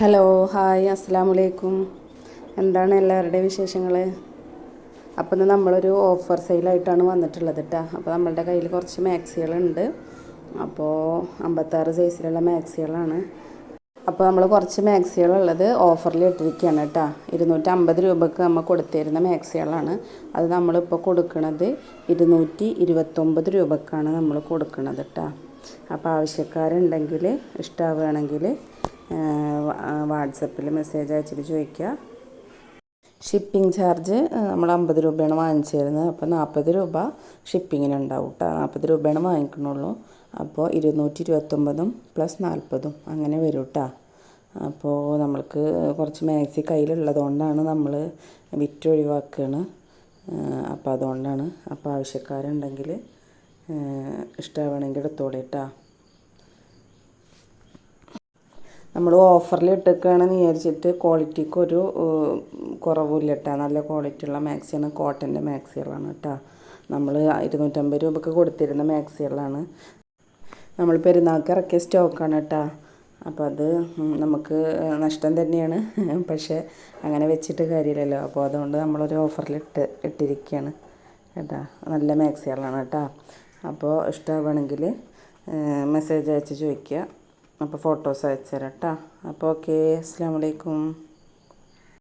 Hello hi അസ്സാമലൈക്കും എന്താണ് എല്ലാവരുടെയും വിശേഷങ്ങൾ അപ്പോൾ ഇന്ന് നമ്മളൊരു ഓഫർ സെയിലായിട്ടാണ് വന്നിട്ടുള്ളത് കേട്ടോ അപ്പോൾ നമ്മളുടെ കയ്യിൽ കുറച്ച് മാക്സികളുണ്ട് അപ്പോൾ അമ്പത്താറ് സൈസിലുള്ള മാക്സികളാണ് അപ്പോൾ നമ്മൾ കുറച്ച് മാക്സികളുള്ളത് ഓഫറിൽ ഇട്ടിരിക്കുകയാണ് കേട്ടോ ഇരുന്നൂറ്റമ്പത് രൂപക്ക് നമ്മൾ കൊടുത്തിരുന്ന മാക്സികളാണ് അത് നമ്മളിപ്പോൾ കൊടുക്കുന്നത് ഇരുന്നൂറ്റി ഇരുപത്തൊമ്പത് രൂപക്കാണ് നമ്മൾ കൊടുക്കുന്നത് കേട്ടോ അപ്പോൾ ആവശ്യക്കാരുണ്ടെങ്കിൽ ഇഷ്ടമാവുകയാണെങ്കിൽ വാട്സപ്പിൽ മെസ്സേജ് അയച്ചിട്ട് ചോദിക്കുക ഷിപ്പിംഗ് ചാർജ് നമ്മൾ അമ്പത് രൂപയാണ് വാങ്ങിച്ചു തരുന്നത് അപ്പോൾ നാൽപ്പത് രൂപ ഷിപ്പിങ്ങിനുണ്ടാവും കേട്ടോ നാൽപ്പത് രൂപയാണ് വാങ്ങിക്കണുള്ളൂ. അപ്പോൾ ഇരുന്നൂറ്റി ഇരുപത്തൊമ്പതും പ്ലസ് നാൽപ്പതും അങ്ങനെ വരും കേട്ടോ അപ്പോൾ നമ്മൾക്ക് കുറച്ച് മാക്സി കയ്യിലുള്ളതുകൊണ്ടാണ് നമ്മൾ വിറ്റ് ഒഴിവാക്കുകയാണ് അപ്പോൾ അതുകൊണ്ടാണ്. അപ്പോൾ ആവശ്യക്കാരുണ്ടെങ്കിൽ ഇഷ്ടമാവണമെങ്കിൽ എടുത്തോളൂ കേട്ടോ നമ്മൾ ഓഫറിൽ ഇട്ടേക്കുകയാണെന്ന് വിചാരിച്ചിട്ട് ക്വാളിറ്റിക്ക് ഒരു കുറവില്ല കേട്ടോ നല്ല ക്വാളിറ്റി ഉള്ള മാക്സിയാണ് കോട്ടന്റെ മാക്സികളാണ് കേട്ടോ. നമ്മൾ ഇരുന്നൂറ്റമ്പത് രൂപയ്ക്ക് കൊടുത്തിരുന്ന മാക്സികളാണ്. നമ്മൾ പെരുന്നാൾക്ക് ഇറക്കിയ സ്റ്റോക്കാണ് കേട്ടോ. അപ്പോൾ അത് നമുക്ക് നഷ്ടം തന്നെയാണ്. പക്ഷേ അങ്ങനെ വെച്ചിട്ട് കാര്യമില്ലല്ലോ. അപ്പോൾ അതുകൊണ്ട് നമ്മളൊരു ഓഫറിൽ ഇട്ട് ഇട്ടിരിക്കുകയാണ് കേട്ടോ. നല്ല മാക്സികളാണ് കേട്ടോ. അപ്പോൾ ഇഷ്ടമാവുകയാണെങ്കിൽ മെസ്സേജ് അയച്ച് ചോദിക്കുക. അപ്പോൾ ഫോട്ടോസ് അയച്ചു തരാം കേട്ടോ അപ്പോൾ ഓക്കെ അസ്സാം വലൈക്കും